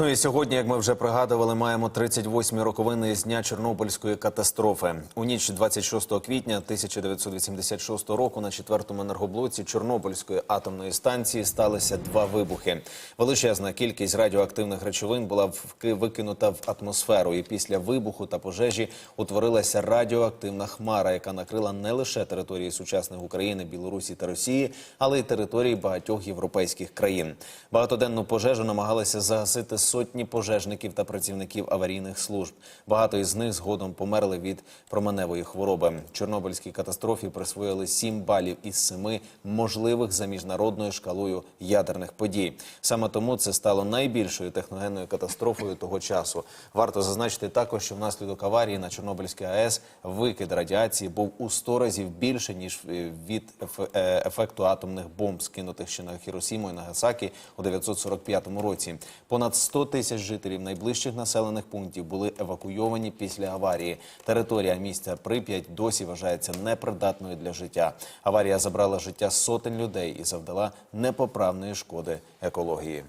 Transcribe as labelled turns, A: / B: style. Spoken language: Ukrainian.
A: Ну і сьогодні, як ми вже пригадували, маємо 38-ї роковини з дня Чорнобильської катастрофи. У ніч 26 квітня 1986 року на четвертому енергоблоці Чорнобильської атомної станції сталися два вибухи. Величезна кількість радіоактивних речовин була викинута в атмосферу. І після вибуху та пожежі утворилася радіоактивна хмара, яка накрила не лише території сучасних України, Білорусі та Росії, але й території багатьох європейських країн. Багатоденну пожежу намагалися загасити сотні пожежників та працівників аварійних служб. Багато із них згодом померли від променевої хвороби. Чорнобильській катастрофі присвоїли 7 балів із 7 можливих за міжнародною шкалою ядерних подій. Саме тому це стало найбільшою техногенною катастрофою того часу. Варто зазначити також, що внаслідок аварії на Чорнобильській АЕС викид радіації був у 100 разів більше ніж е, від е, ефекту атомних бомб, скинутих ще на Хіросіму і Нагасакі у 1945 році. Понад 100 тисяч жителів найближчих населених пунктів були евакуйовані після аварії. Територія місця Прип'ять досі вважається непридатною для життя. Аварія забрала життя сотень людей і завдала непоправної шкоди екології.